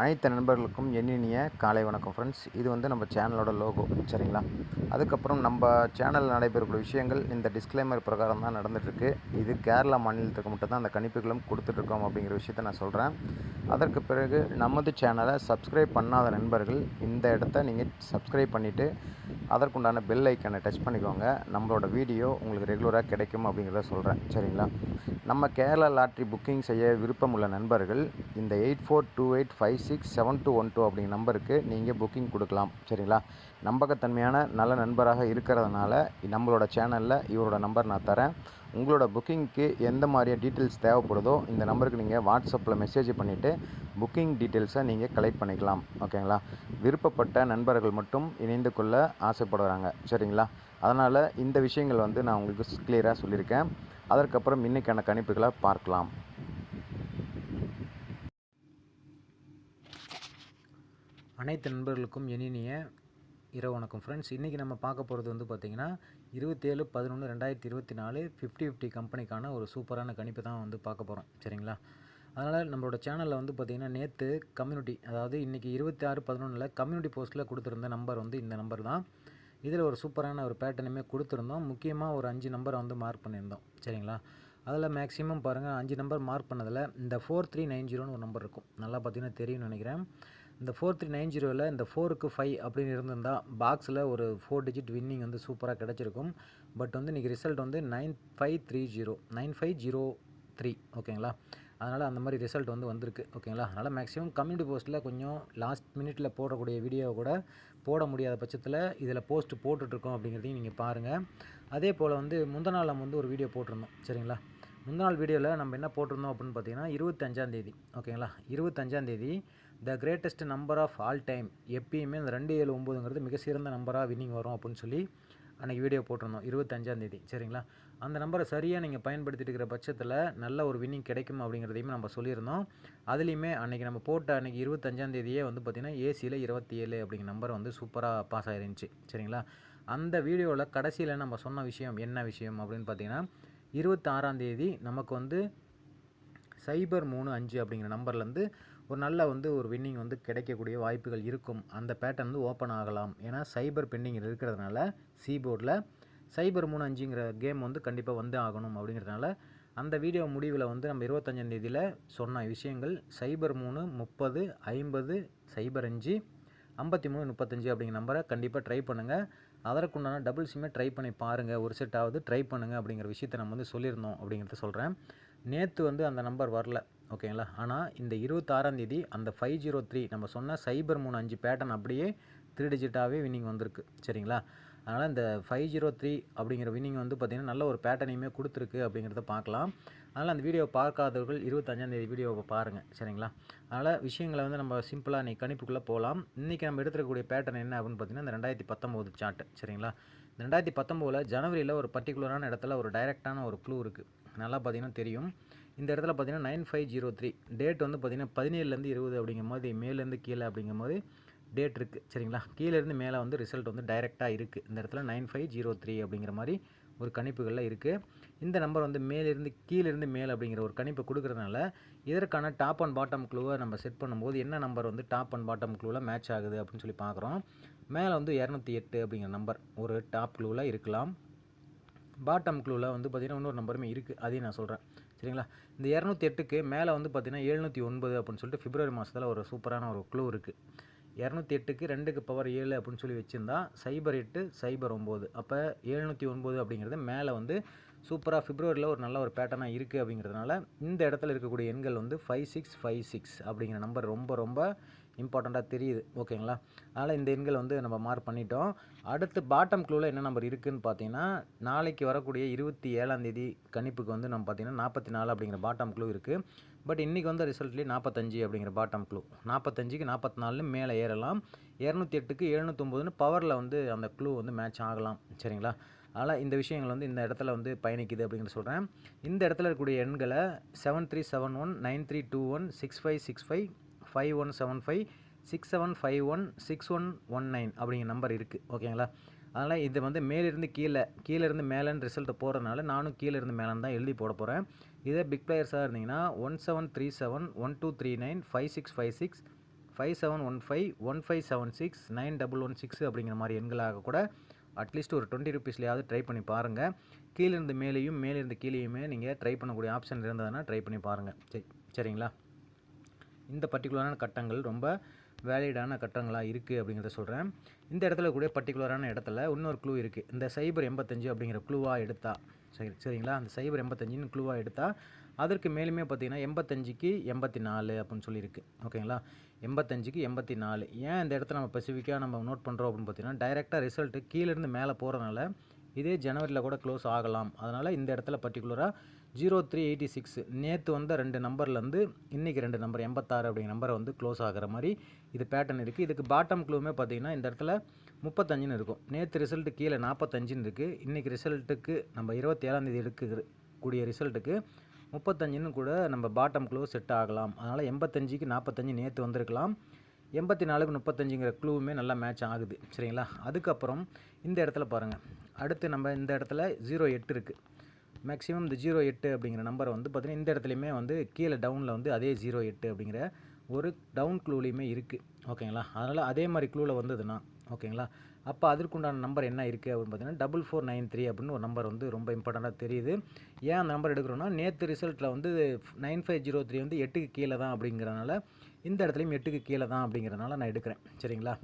அனைத்து நண்பர்களுக்கும் எண்ணினிய காலை வணக்கம் ஃப்ரெண்ட்ஸ் இது வந்து நம்ம சேனலோட லோகோ சரிங்களா? அதுக்கப்புறம் நம்ம சேனலில் நடைபெறக்கூடிய விஷயங்கள் இந்த டிஸ்க்ளைமர் பிரகாரம் தான் நடந்துகிட்ருக்கு இது கேரளா மாநிலத்துக்கு மட்டும் தான் அந்த கணிப்புகளும் கொடுத்துட்ருக்கோம் அப்படிங்கிற விஷயத்த நான் சொல்கிறேன் அதற்கு பிறகு நமது சேனலை சப்ஸ்கிரைப் பண்ணாத நண்பர்கள் இந்த இடத்த நீங்கள் சப்ஸ்கிரைப் பண்ணிவிட்டு அதற்குண்டான பெல் ஐக்கனை டச் பண்ணிக்கோங்க. நம்மளோட வீடியோ உங்களுக்கு ரெகுலராக கிடைக்கும் அப்படிங்கிறத சொல்கிறேன் சரிங்களா? நம்ம கேரளா லாட்ரி புக்கிங் செய்ய விருப்பம் உள்ள நண்பர்கள் இந்த eight four two eight five six seven two one two அப்படிங்கிற நம்பருக்கு நீங்கள் புக்கிங் கொடுக்கலாம். சரிங்களா? நம்பகத்தன்மையான நல்ல நண்பராக இருக்கிறதுனால நம்மளோட சேனலில் இவரோட நம்பர் நான் தரேன். உங்களோட புக்கிங்க்கு எந்த மாதிரியான டீட்டெயில்ஸ் தேவைப்படுதோ இந்த நம்பருக்கு நீங்கள் வாட்ஸ்அப்பில் மெசேஜ் பண்ணிவிட்டு புக்கிங் டீட்டெயில்ஸை நீங்கள் கலெக்ட் பண்ணிக்கலாம். ஓகேங்களா? விருப்பப்பட்ட நண்பர்கள் மட்டும் இணைந்து கொள்ள ஆசைப்படுறாங்க. சரிங்களா? அதனால் இந்த விஷயங்கள் வந்து நான் உங்களுக்கு கிளியராக சொல்லியிருக்கேன். அதற்கப்புறம் இன்றைக்கான கணிப்புகளை பார்க்கலாம். அனைத்து நண்பர்களுக்கும் இனிய இரவு வணக்கம். ஃப்ரெண்ட்ஸ் இன்றைக்கி நம்ம பார்க்க போகிறது வந்து பார்த்திங்கன்னா இருபத்தேழு பதினொன்று ரெண்டாயிரத்தி இருபத்தி நாலு ஃபிஃப்டி ஃபிஃப்டி கம்பெனிக்கான ஒரு சூப்பரான கணிப்பு தான் வந்து பார்க்க போகிறோம் சரிங்களா? அதனால் நம்மளோட சேனலில் வந்து பார்த்திங்கன்னா நேற்று கம்யூனிட்டி அதாவது இன்றைக்கி இருபத்தி ஆறு பதினொன்றில் கம்யூனிட்டி போஸ்ட்டில் கொடுத்துருந்த நம்பர் வந்து இந்த நம்பர் தான். இதில் ஒரு சூப்பரான ஒரு பேட்டர்னுமே கொடுத்துருந்தோம். முக்கியமாக ஒரு அஞ்சு நம்பரை வந்து மார்க் பண்ணியிருந்தோம். சரிங்களா? அதில் மேக்ஸிமம் பாருங்கள் அஞ்சு நம்பர் மார்க் பண்ணதில் இந்த ஃபோர் த்ரீ நைன் ஜீரோன்னு ஒரு நம்பர் இருக்கும். நல்லா பார்த்தீங்கன்னா தெரியும்னு நினைக்கிறேன். இந்த ஃபோர் த்ரீ நைன் ஜீரோவில் இந்த ஃபோருக்கு ஃபைவ் அப்படின்னு இருந்திருந்தால் பாக்ஸில் ஒரு ஃபோர் டிஜிட் வின்னிங் வந்து சூப்பராக கிடச்சிருக்கும். பட் வந்து இன்றைக்கி ரிசல்ட் வந்து nine five three zero nine five zero three ஓகேங்களா அதனால் அந்த மாதிரி ரிசல்ட் வந்து வந்திருக்கு ஓகேங்களா அதனால் மேக்ஸிமம் கம்யூனிட்டி போஸ்ட்டில் கொஞ்சம் லாஸ்ட் மினிட்டில் போடக்கூடிய வீடியோவை கூட போட முடியாத பட்சத்தில் இதில் போஸ்ட் போட்டுட்ருக்கோம் அப்படிங்கிறதையும் நீங்கள் பாருங்கள் அதே போல் வந்து முந்த நாள் நம்ம வந்து ஒரு வீடியோ போட்டிருந்தோம் சரிங்களா? முந்த நாள் வீடியோவில் நம்ம என்ன போட்டிருந்தோம் அப்படின்னு பார்த்தீங்கன்னா இருபத்தஞ்சாந்தேதி ஓகேங்களா இருபத்தஞ்சாந்தேதி the greatest number of all time எப்பயுமே இந்த ரெண்டு ஏழு ஒம்போதுங்கிறது மிக சிறந்த நம்பராக வின்னிங் வரும் அப்படின்னு சொல்லி அன்றைக்கி வீடியோ போட்டிருந்தோம் இருபத்தஞ்சாந்தேதி சரிங்களா? அந்த நம்பரை சரியாக நீங்கள் பயன்படுத்திட்டு இருக்கிற பட்சத்தில் நல்ல ஒரு வின்னிங் கிடைக்கும் அப்படிங்கிறதையுமே நம்ம சொல்லியிருந்தோம். அதுலேயுமே அன்றைக்கி நம்ம போட்ட அன்றைக்கி இருபத்தஞ்சாந்தேதியே வந்து பார்த்திங்கன்னா ஏசியில் இருபத்தி ஏழு அப்படிங்கிற நம்பர் வந்து சூப்பராக பாஸ் ஆகிருந்துச்சு சரிங்களா? அந்த வீடியோவில் கடைசியில் நம்ம சொன்ன விஷயம் என்ன விஷயம் அப்படின்னு பார்த்தீங்கன்னா இருபத்தாறாந்தேதி நமக்கு வந்து சைபர் மூணு அஞ்சு அப்படிங்கிற நம்பர்லேருந்து ஒரு நல்ல வந்து ஒரு வின்னிங் வந்து கிடைக்கக்கூடிய வாய்ப்புகள் இருக்கும். அந்த பேட்டர்ன் வந்து ஓப்பன் ஆகலாம். ஏன்னா சைபர் பெண்டிங் இருக்கிறதுனால சி போர்டில் சைபர் மூணு அஞ்சுங்கிற கேம் வந்து கண்டிப்பாக வந்து ஆகணும் அப்படிங்கிறதுனால அந்த வீடியோ முடிவில் வந்து நம்ம இருபத்தஞ்சாந்தேதியில் சொன்ன விஷயங்கள் சைபர் மூணு முப்பது ஐம்பது சைபர் அஞ்சு ஐம்பத்தி மூணு முப்பத்தஞ்சு அப்படிங்கிற நம்பரை கண்டிப்பாக ட்ரை பண்ணுங்கள் அதற்குண்டான டபுள் சிம்மை ட்ரை பண்ணி பாருங்கள் ஒரு செட்டாவது ட்ரை பண்ணுங்கள் அப்படிங்கிற விஷயத்த நம்ம வந்து சொல்லியிருந்தோம் அப்படிங்கிறத சொல்கிறேன் நேற்று வந்து அந்த நம்பர் வரல. ஓகேங்களா? ஆனால் இந்த இருபத்தாறாந்தேதி அந்த ஃபைவ் ஜீரோ த்ரீ நம்ம சொன்ன சைபர் மூணு அஞ்சு பேட்டர்ன் அப்படியே த்ரீ டிஜிட்டாகவே வின்னிங் வந்திருக்கு. சரிங்களா? அதனால் இந்த ஃபைவ் ஜீரோ த்ரீ அப்படிங்கிற வின்னிங் வந்து பார்த்திங்கன்னா நல்ல ஒரு பேட்டர்னையுமே கொடுத்துருக்கு அப்படிங்கிறத பார்க்கலாம். அதனால் அந்த வீடியோவை பார்க்காதவர்கள் இருபத்தஞ்சாந்தேதி வீடியோவை பாருங்கள் சரிங்களா? அதனால் விஷயங்களை வந்து நம்ம சிம்பிளாக நீ கணிப்புக்குள்ளே போகலாம் இன்றைக்கி நம்ம எடுத்துக்கக்கூடிய பேட்டர்ன் என்ன அப்படின்னு பார்த்தீங்கன்னா இந்த ரெண்டாயிரத்தி பத்தொம்போது சார்ட்டு சரிங்களா? இந்த ரெண்டாயிரத்தி பத்தொம்போதில் ஜனவரியில் ஒரு பர்டிகுலரான இடத்துல ஒரு டைரெக்டான ஒரு க்ளூ இருக்குது நல்லா பார்த்தீங்கன்னா தெரியும். இந்த இடத்துல பார்த்தீங்கன்னா nine five zero three date வந்து பார்த்தீங்கன்னா பதினேழுலேருந்து இருபது அப்படிங்கும் போது மேலேருந்து கீழே அப்படிங்கும் போது டேட் இருக்குது சரிங்களா? கீழேருந்து மேலே வந்து ரிசல்ட் வந்து டைரெக்டாக இருக்குது இந்த இடத்துல நைன் ஃபைவ் ஜீரோ த்ரீ அப்படிங்கிற மாதிரி ஒரு கணிப்புகளில் இருக்குது இந்த நம்பர் வந்து மேலிருந்து கீழேருந்து மேலே அப்படிங்கிற ஒரு கணிப்பு கொடுக்குறதுனால இதற்கான டாப் அண்ட் பாட்டம் க்ளூவை நம்ம செட் பண்ணும்போது என்ன நம்பர் வந்து டாப் அண்ட் பாட்டம் க்ளூவில் மேட்ச் ஆகுது அப்படின்னு சொல்லி பார்க்குறோம். மேலே வந்து இரநூத்தி எட்டு அப்படிங்கிற நம்பர் ஒரு டாப் க்ளூவில் இருக்கலாம். பாட்டம் க்ளூவில் வந்து பார்த்திங்கன்னா இன்னொரு நம்பருமே இருக்குது அதையும் நான் சொல்கிறேன் சரிங்களா? இந்த இரநூத்தி எட்டுக்கு மேலே வந்து பார்த்திங்கன்னா எழுநூற்றி ஒன்பது அப்படின்னு சொல்லிட்டு பிப்ரவரி மாதத்தில் ஒரு சூப்பரான ஒரு க்ளூ இருக்குது இரநூத்தி எட்டுக்கு ரெண்டுக்கு பவர் ஏழு அப்படின்னு சொல்லி வச்சுருந்தா சைபர் எட்டு சைபர் ஒம்பது அப்போ எழுநூற்றி ஒன்பது அப்படிங்கிறது மேலே வந்து சூப்பராக பிப்ரவரியில் ஒரு நல்ல ஒரு பேட்டர்னாக இருக்குது அப்படிங்கிறதுனால இந்த இடத்துல இருக்கக்கூடிய எண்கள் வந்து ஃபைவ் சிக்ஸ் ஃபைவ் சிக்ஸ் அப்படிங்கிற நம்பர் ரொம்ப ரொம்ப இம்பார்ட்டண்ட்டாக தெரியுது. ஓகேங்களா? அதனால் இந்த எண்கள் வந்து நம்ம மார்க் பண்ணிட்டோம். அடுத்து பாட்டம் க்ளூவில் என்ன நம்பர் இருக்குதுன்னு பார்த்தீங்கன்னா நாளைக்கு வரக்கூடிய இருபத்தி ஏழாந்தேதி கணிப்புக்கு வந்து நம்ம பார்த்தீங்கன்னா நாற்பத்தி நாலு அப்படிங்கிற பாட்டம் க்ளூ இருக்குது பட் இன்றைக்கி வந்த ரிசல்ட்லேயே நாற்பத்தஞ்சு அப்படிங்கிற பாட்டம் க்ளூ நாற்பத்தஞ்சுக்கு நாற்பத்தி நாலுன்னு மேலே ஏறலாம். இரநூத்தி எட்டுக்கு எழுநூற்றொம்பதுன்னு பவரில் வந்து அந்த க்ளூ வந்து மேட்ச் ஆகலாம். சரிங்களா? அதனால் இந்த விஷயங்கள் வந்து இந்த இடத்துல வந்து பயணிக்குது அப்படிங்கிற சொல்கிறேன் இந்த இடத்துல இருக்கக்கூடிய எண்களை seven three seven one nine three two one six five six five five one seven five six seven five one six one one nine அப்படிங்கிற நம்பர் இருக்குது ஓகேங்களா அதனால் இது வந்து மேலிருந்து கீழே கீழேருந்து மேலேன்னு ரிசல்ட் போகிறதுனால நானும் கீழேருந்து மேலேன்னு தான் எழுதி போட போகிறேன் இதே பிக் பிளேயர்ஸாக இருந்தீங்கன்னா one seven three seven one two three nine five six five six five seven one five one five seven six nine double one six அப்படிங்கிற மாதிரி எண்களாக கூட அட்லீஸ்ட் ஒரு டுவெண்ட்டி ருபீஸ்லையாவது ட்ரை பண்ணி பாருங்கள் கீழேருந்து மேலேயும் மேலிருந்து கீழேயுமே நீங்கள் ட்ரை பண்ணக்கூடிய ஆப்ஷன் இருந்ததுன்னா ட்ரை பண்ணி பாருங்கள் சரி சரிங்களா? இந்த பர்டிகுலரான கட்டங்கள் ரொம்ப வேலிடான கட்டங்களாக இருக்குது அப்படிங்கிறத சொல்கிறேன் இந்த இடத்துல கூட பர்டிகுலரான இடத்துல இன்னொரு க்ளூ இருக்குது இந்த சைபர் எண்பத்தஞ்சு அப்படிங்கிற க்ளூவாக எடுத்தா சரி சரிங்களா? அந்த சைபர் எண்பத்தஞ்சுன்னு க்ளூவாக எடுத்தால் அதற்கு மேலுமே பார்த்தீங்கன்னா எண்பத்தஞ்சுக்கு எண்பத்தி நாலு அப்படின்னு சொல்லியிருக்கு. ஓகேங்களா? எண்பத்தஞ்சுக்கு எண்பத்தி நாலு ஏன் இந்த இடத்துல நம்ம ஸ்பெசிஃபிக்காக நம்ம நோட் பண்ணுறோம் அப்படின்னு பார்த்தீங்கன்னா டைரெக்டாக ரிசல்ட்டு கீழேருந்து மேலே போகிறனால இதே ஜனவரியில் கூட க்ளோஸ் ஆகலாம். அதனால் இந்த இடத்துல பர்டிகுலராக ஜீரோ த்ரீ எயிட்டி சிக்ஸ். நேற்று வந்த ரெண்டு நம்பர்லேருந்து இன்றைக்கி ரெண்டு நம்பர் எண்பத்தாறு அப்படிங்கிற நம்பரை வந்து க்ளோஸ் ஆகிற மாதிரி இது பேட்டர்ன் இருக்குது இதுக்கு பாட்டம் க்ளூமே பார்த்தீங்கன்னா இந்த இடத்துல முப்பத்தஞ்சுன்னு இருக்கும். நேற்று ரிசல்ட்டு கீழே நாற்பத்தஞ்சுன்னு இருக்குது இன்றைக்கி ரிசல்ட்டுக்கு நம்ம இருபத்தி ஏழாந்தேதி எடுக்க கூடிய ரிசல்ட்டுக்கு முப்பத்தஞ்சுன்னு கூட நம்ம பாட்டம் க்ளூ செட் ஆகலாம். அதனால் எண்பத்தஞ்சுக்கு நாற்பத்தஞ்சு நேற்று வந்திருக்கலாம். எண்பத்தி நாலுக்கு முப்பத்தஞ்சுங்கிற க்ளூவுமே நல்லா மேட்ச் ஆகுது. சரிங்களா? அதுக்கப்புறம் இந்த இடத்துல பாருங்கள் அடுத்து நம்ம இந்த இடத்துல ஜீரோ எட்டு இருக்குது மேக்ஸிமம் இந்த ஜீரோ எட்டு அப்படிங்கிற நம்பரை வந்து பார்த்திங்கன்னா இந்த இடத்துலையுமே வந்து கீழே டவுனில் வந்து அதே ஜீரோ எட்டு அப்படிங்கிற ஒரு டவுன் க்ளூலையுமே இருக்குது ஓகேங்களா அதனால் அதே மாதிரி க்ளூவில் வந்ததுன்னா ஓகேங்களா அப்போ அதற்குண்டான நம்பர் என்ன இருக்குது அப்படின்னு பார்த்தீங்கன்னா டபுள் ஃபோர் நைன் த்ரீ அப்படின்னு ஒரு நம்பர் வந்து ரொம்ப இம்பார்ட்டண்ட்டாக தெரியுது. ஏன் அந்த நம்பர் எடுக்கிறோன்னா நேற்று ரிசல்ட்டில் வந்து நைன் ஃபைவ் ஜீரோ த்ரீ வந்து எட்டுக்கு கீழே தான் அப்படிங்கிறனால இந்த இடத்துலையும் எட்டுக்கு கீழே தான் அப்படிங்கிறனால நான் எடுக்கிறேன். சரிங்களா?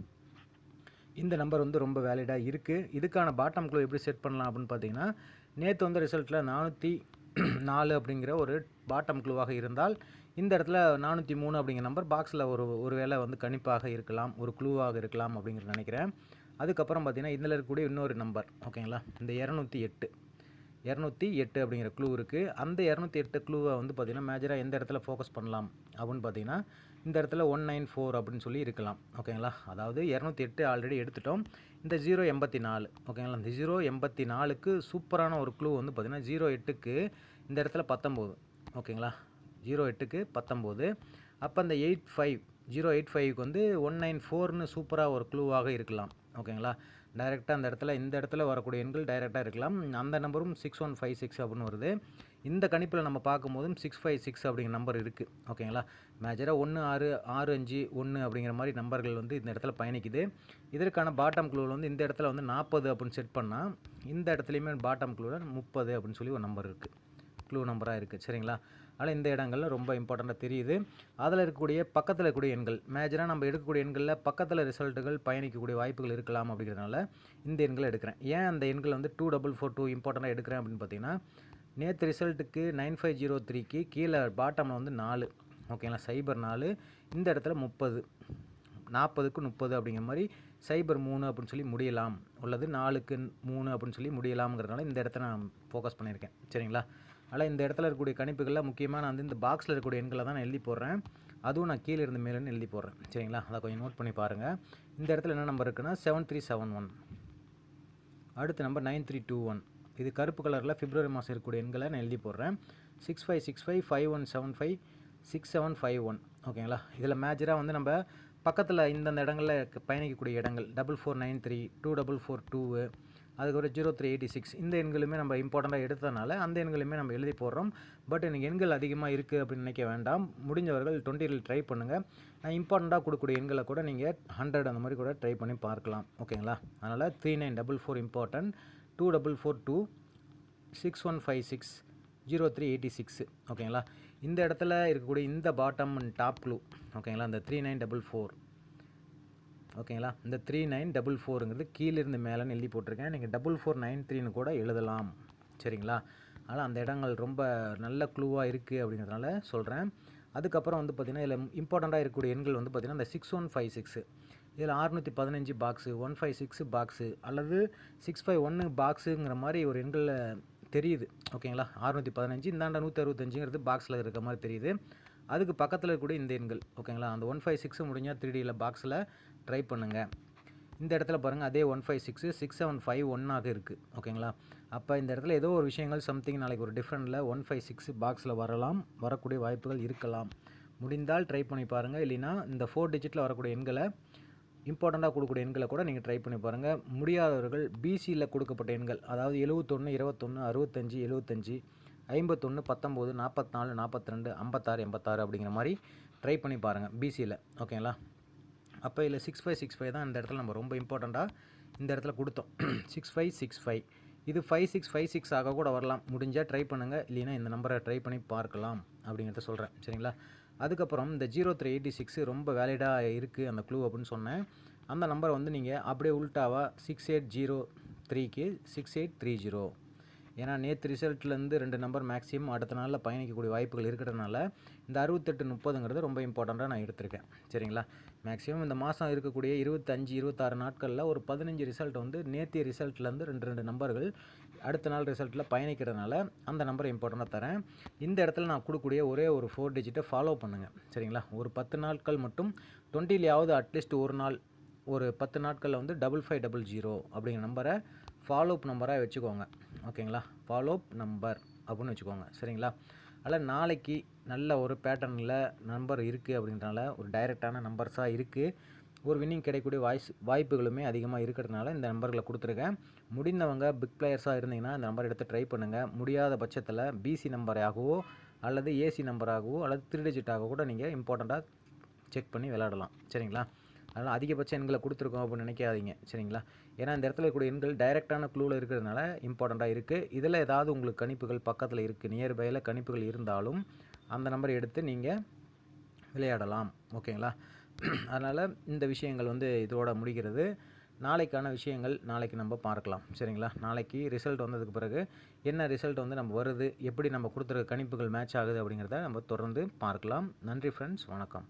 இந்த நம்பர் வந்து ரொம்ப வேலிடாக இருக்குது இதுக்கான பாட்டம் க்ளூ எப்படி செட் பண்ணலாம் அப்படின்னு பார்த்தீங்கன்னா நேற்று வந்த ரிசல்ட்டில் நானூற்றி நாலு அப்படிங்கிற ஒரு பாட்டம் க்ளூவாக இருந்தால் இந்த இடத்துல நானூற்றி மூணு அப்படிங்கிற நம்பர் பாக்ஸில் ஒரு ஒரு வேளை வந்து கணிப்பாக இருக்கலாம் ஒரு க்ளூவாக இருக்கலாம் அப்படிங்கிற நினைக்கிறேன். அதுக்கப்புறம் பார்த்தீங்கன்னா இதில் இருக்கக்கூடிய இன்னொரு நம்பர் ஓகேங்களா இந்த இரநூத்தி எட்டு. இரநூத்தி எட்டு அப்படிங்கிற க்ளூ இருக்குது அந்த இரநூத்தி எட்டு க்ளூவை வந்து பார்த்திங்கன்னா மேஜராக எந்த இடத்துல ஃபோக்கஸ் பண்ணலாம் அப்படின்னு பார்த்தீங்கன்னா இந்த இடத்துல ஒன் நைன் ஃபோர் அப்படின்னு சொல்லி இருக்கலாம். ஓகேங்களா அதாவது இரநூத்தி எட்டு ஆல்ரெடி எடுத்துட்டோம். இந்த ஜீரோ எண்பத்தி நாலு ஓகேங்களா இந்த ஜீரோ எண்பத்தி நாலுக்கு சூப்பரான ஒரு க்ளூ வந்து பார்த்திங்கன்னா ஜீரோ எட்டுக்கு இந்த இடத்துல பத்தொம்போது ஓகேங்களா ஜீரோ எட்டுக்கு பத்தொம்போது. அப்போ அந்த எயிட் ஃபைவ் ஜீரோ எயிட் ஃபைவ்க்கு வந்து ஒன் நைன் ஃபோர்னு சூப்பராக ஒரு க்ளூவாக இருக்கலாம் ஓகேங்களா டைரெக்டாக அந்த இடத்துல இந்த இடத்துல வரக்கூடிய எண்கள் டைரெக்டாக இருக்கலாம். அந்த நம்பரும் சிக்ஸ் ஒன் ஃபைவ் சிக்ஸ் அப்படின்னு வருது. இந்த கணிப்பில் நம்ம பார்க்கும்போதும் சிக்ஸ் ஃபைவ் சிக்ஸ் அப்படிங்கிற நம்பர் இருக்குது ஓகேங்களா? மேஜராக ஒன்று ஆறு ஆறு அஞ்சு ஒன்று அப்படிங்கிற மாதிரி நம்பர்கள் வந்து இந்த இடத்துல பயணிக்குது. இதற்கான பாட்டம் க்ளூவில் வந்து இந்த இடத்துல வந்து நாற்பது அப்படின்னு செட் பண்ணால் இந்த இடத்துலையுமே பாட்டம் க்ளூவில் முப்பது அப்படின்னு சொல்லி ஒரு நம்பர் இருக்குது க்ளூ நம்பராக இருக்குது சரிங்களா? அதனால் இந்த இடங்கள்ல ரொம்ப இம்பார்ட்டண்ட்டாக தெரியுது. அதில் இருக்கக்கூடிய பக்கத்தில் இருக்கக்கூடிய எண்கள் மேஜராக நம்ம எடுக்கக்கூடிய எண்களில் பக்கத்தில் ரிசல்ட்டுகள் பயணிக்கக்கூடிய வாய்ப்புகள் இருக்கலாம் அப்படிங்கிறதுனால இந்த எண்களை எடுக்கிறேன். ஏன் அந்த எண்கள் வந்து டூ டபுள் ஃபோர் டூ இம்பார்ட்டண்ட்டாக எடுக்கிறேன் அப்படின்னு பார்த்தீங்கன்னா நேற்று ரிசல்ட்டுக்கு நைன் ஃபைவ் ஜீரோ த்ரீக்கு கீழே பாட்டமில் வந்து நாலு. ஓகேங்களா சைபர் நாலு இந்த இடத்துல முப்பது. நாற்பதுக்கு முப்பது அப்படிங்கிற மாதிரி சைபர் மூணு அப்படின்னு சொல்லி முடியலாம். உள்ளது நாலுக்கு மூணு அப்படின்னு சொல்லி முடியலாம்ங்கிறதுனால இந்த இடத்த நான் ஃபோக்கஸ் பண்ணியிருக்கேன். சரிங்களா? அதனால் இந்த இடத்துல இருக்கக்கூடிய கணிப்புகளில் முக்கியமாக நான் வந்து இந்த பாக்ஸில் இருக்கக்கூடிய எண்களை தான் நான் எழுதி போடுறேன். அதுவும் நான் கீழே இருந்து மேலேன்னு எழுதி போடுறேன். சரிங்களா? அதை கொஞ்சம் நோட் பண்ணி பாருங்கள் இந்த இடத்துல என்ன நம்பர் இருக்குன்னா செவன் த்ரீ செவன் ஒன் அடுத்த number nine three two one இது கருப்பு கலரில் பிப்ரவரி மாதம் இருக்கக்கூடிய எண்களை நான் எழுதி போடுறேன். Six five six five five one seven five six seven five one ஓகேங்களா? இதில் மேஜராக வந்து நம்ம பக்கத்தில் இந்தந்த இடங்களில் பயணிக்கக்கூடிய இடங்கள். Double four nine three two double four two அதுக்கப்புறம் ஜீரோ த்ரீ எயிட்டி சிக்ஸ் இந்த எண்களுமே நம்ம இம்பார்ட்டண்ட்டாக எடுத்ததுனால அந்த எண்களுமே நம்ம எழுதி போடுறோம். பட் எனக்கு எண்கள் அதிகமாக இருக்குது அப்படின்னு நினைக்க வேண்டாம். முடிஞ்சவர்கள் டுவெண்ட்டியில் ட்ரை பண்ணுங்கள் நான் இம்பார்ட்டண்ட்டாக கொடுக்கக்கூடிய எண்களை கூட நீங்கள் ஹண்ட்ரட் அந்த மாதிரி கூட ட்ரை பண்ணி பார்க்கலாம். ஓகேங்களா? அதனால் three nine double four important two double four two six one five six zero three eighty six ஓகேங்களா இந்த இடத்துல இருக்கக்கூடிய இந்த பாட்டம் அண்ட் டாப் க்ளூ ஓகேங்களா இந்த த்ரீ நைன் டபுள் ஃபோர் ஓகேங்களா இந்த த்ரீ நைன் டபுள் ஃபோருங்கிறது கீழிருந்து மேலேன்னு எழுதி போட்டிருக்கேன். நீங்கள் டபுள் ஃபோர் நைன் த்ரீன்னு கூட எழுதலாம். சரிங்களா? அதனால் அந்த இடங்கள் ரொம்ப நல்ல க்ளூவாக இருக்குது அப்படிங்கிறதுனால சொல்கிறேன் அதுக்கப்புறம் வந்து பார்த்திங்கன்னா இதில் இம்பார்ட்டண்ட்டாக இருக்கக்கூடிய எண்கள் வந்து பார்த்திங்கன்னா இந்த சிக்ஸ் ஒன் ஃபைவ் சிக்ஸு இதில் அறுநூற்றி பதினஞ்சு box one five six box அல்லது சிக்ஸ் ஃபைவ் ஒன்று பாக்ஸுங்கிற மாதிரி ஒரு எண்களில் தெரியுது. ஓகேங்களா? அறுநூற்றி பதினஞ்சு இந்தாண்ட நூற்றி அறுபத்தஞ்சுங்கிறது பாக்ஸில் இருக்க மாதிரி தெரியுது. அதுக்கு பக்கத்தில் இருக்கக்கூடிய இந்த எண்கள் ஓகேங்களா? அந்த ஒன் ஃபைவ் சிக்ஸு முடிஞ்சால் த்ரீ டியில் பாக்ஸில் ட்ரை பண்ணுங்கள் இந்த இடத்துல பாருங்கள் அதே one five six six seven five ஒன்னாக இருக்குது ஓகேங்களா? அப்போ இந்த இடத்துல ஏதோ ஒரு விஷயங்கள் சம்திங் நாளைக்கு ஒரு டிஃப்ரெண்டில் ஒன் ஃபைவ் சிக்ஸ் பாக்ஸில் வரலாம் வரக்கூடிய வாய்ப்புகள் இருக்கலாம். முடிந்தால் ட்ரை பண்ணி பாருங்கள் இல்லைனா இந்த ஃபோர் டிஜிட்டில் வரக்கூடிய எண்களை இம்பார்ட்டண்ட்டாக கொடுக்கக்கூடிய எண்களை கூட நீங்கள் ட்ரை பண்ணி பாருங்கள் முடியாதவர்கள் பிசியில் கொடுக்கப்பட்ட எண்கள் அதாவது எழுபத்தொன்று இருபத்தொன்று அறுபத்தஞ்சு எழுபத்தஞ்சு ஐம்பத்தொன்று பத்தொம்போது நாற்பத்தி நாலு நாற்பத்தி ரெண்டு ஐம்பத்தாறு எண்பத்தாறு அப்படிங்கிற மாதிரி ட்ரை பண்ணி பாருங்கள் பிசியில் ஓகேங்களா அப்போ இல்லை சிக்ஸ் ஃபைவ் சிக்ஸ் ஃபைவ் தான் இந்த இடத்துல நம்ம ரொம்ப இம்பார்ட்டண்ட்டாக இந்த இடத்துல கொடுத்தோம். சிக்ஸ் ஃபைவ் சிக்ஸ் ஃபைவ் இது ஃபைவ் சிக்ஸ் ஃபைவ் சிக்ஸ் ஆக கூட வரலாம். முடிஞ்சால் ட்ரை பண்ணுங்கள் இல்லைன்னா இந்த நம்பரை ட்ரை பண்ணி பார்க்கலாம் அப்படிங்கிறத சொல்கிறேன் சரிங்களா? அதுக்கப்புறம் இந்த ஜீரோ த்ரீ எயிட்டி சிக்ஸ் ரொம்ப வேலிடாக இருக்குது அந்த க்ளூ அப்படின்னு சொன்னேன். அந்த நம்பரை வந்து நீங்கள் அப்படியே உல்ட்டாவாக சிக்ஸ் எயிட் ஜீரோ த்ரீக்கு சிக்ஸ் எயிட் த்ரீ ஜீரோ ஏன்னா நேற்று ரிசல்ட்லேருந்து ரெண்டு நம்பர் மேக்ஸிமம் அடுத்த நாளில் பயணிக்கக்கூடிய வாய்ப்புகள் இருக்கிறதுனால இந்த அறுபத்தெட்டு முப்பதுங்கிறது ரொம்ப இம்பார்ட்டண்ட்டாக நான் எடுத்திருக்கேன். சரிங்களா? மேக்ஸிமம் இந்த மாதம் இருக்கக்கூடிய இருபத்தஞ்சு இருபத்தாறு நாட்களில் ஒரு பதினஞ்சு ரிசல்ட் வந்து நேத்திய ரிசல்ட்லேருந்து ரெண்டு ரெண்டு நம்பர்கள் அடுத்த நாள் ரிசல்ட்டில் பயணிக்கிறதுனால அந்த நம்பரை இம்பார்ட்டண்ட்டாக தரேன். இந்த இடத்துல நான் கொடுக்கக்கூடிய ஒரே ஒரு ஃபோர் டிஜிட்டை ஃபாலோ பண்ணுங்கள் சரிங்களா? ஒரு பத்து நாட்கள் மட்டும் டுவெண்ட்டிலையாவது அட்லீஸ்ட் ஒரு நாள் ஒரு பத்து நாட்களில் வந்து டபுள் ஃபைவ் டபுள் ஜீரோ அப்படிங்கிற நம்பரை ஃபாலோப் நம்பராக வச்சுக்கோங்க. ஓகேங்களா? ஃபாலோப் நம்பர் அப்படின்னு வச்சுக்கோங்க. சரிங்களா? அதில் நாளைக்கு நல்ல ஒரு பேட்டர்னில் நம்பர் இருக்குது அப்படின்றனால ஒரு டைரெக்டான நம்பர்ஸாக இருக்குது ஒரு வின்னிங் கிடைக்கக்கூடிய வாய்ஸ் வாய்ப்புகளுமே அதிகமாக இருக்கிறதுனால இந்த நம்பர்களை கொடுத்துருக்கேன். முடிந்தவங்க பிக் பிளேயர்ஸாக இருந்தீங்கன்னா இந்த நம்பர் எடுத்து ட்ரை பண்ணுங்கள் முடியாத பட்சத்தில் பிசி நம்பராகவோ அல்லது ஏசி நம்பராகவோ அல்லது த்ரீ கூட நீங்கள் இம்பார்ட்டண்ட்டாக செக் பண்ணி விளையாடலாம். சரிங்களா? அதனால் அதிகபட்ச எண்களை கொடுத்துருக்கோம் அப்படின்னு நினைக்காதீங்க. சரிங்களா? ஏன்னா இந்த இடத்துல இருக்கக்கூடிய எண்கள் டைரெக்டான க்ளூவில் இருக்கிறதுனால இம்பார்ட்டண்ட்டாக இருக்குது இதில் ஏதாவது உங்களுக்கு கணிப்புகள் பக்கத்தில் இருக்குது நியர்பையில் கணிப்புகள் இருந்தாலும் அந்த நம்பரை எடுத்து நீங்கள் விளையாடலாம். ஓகேங்களா? அதனால் இந்த விஷயங்கள் வந்து இதோட முடிகிறது. நாளைக்கான விஷயங்கள் நாளைக்கு நம்ம பார்க்கலாம். சரிங்களா? நாளைக்கு ரிசல்ட் வந்ததுக்கு பிறகு என்ன ரிசல்ட் வந்து நம்ம வருது? எப்படி நம்ம கொடுத்துருக்க கணிப்புகள் மேட்ச் ஆகுது அப்படிங்கிறத நம்ம தொடர்ந்து பார்க்கலாம். நன்றி ஃப்ரெண்ட்ஸ் வணக்கம்.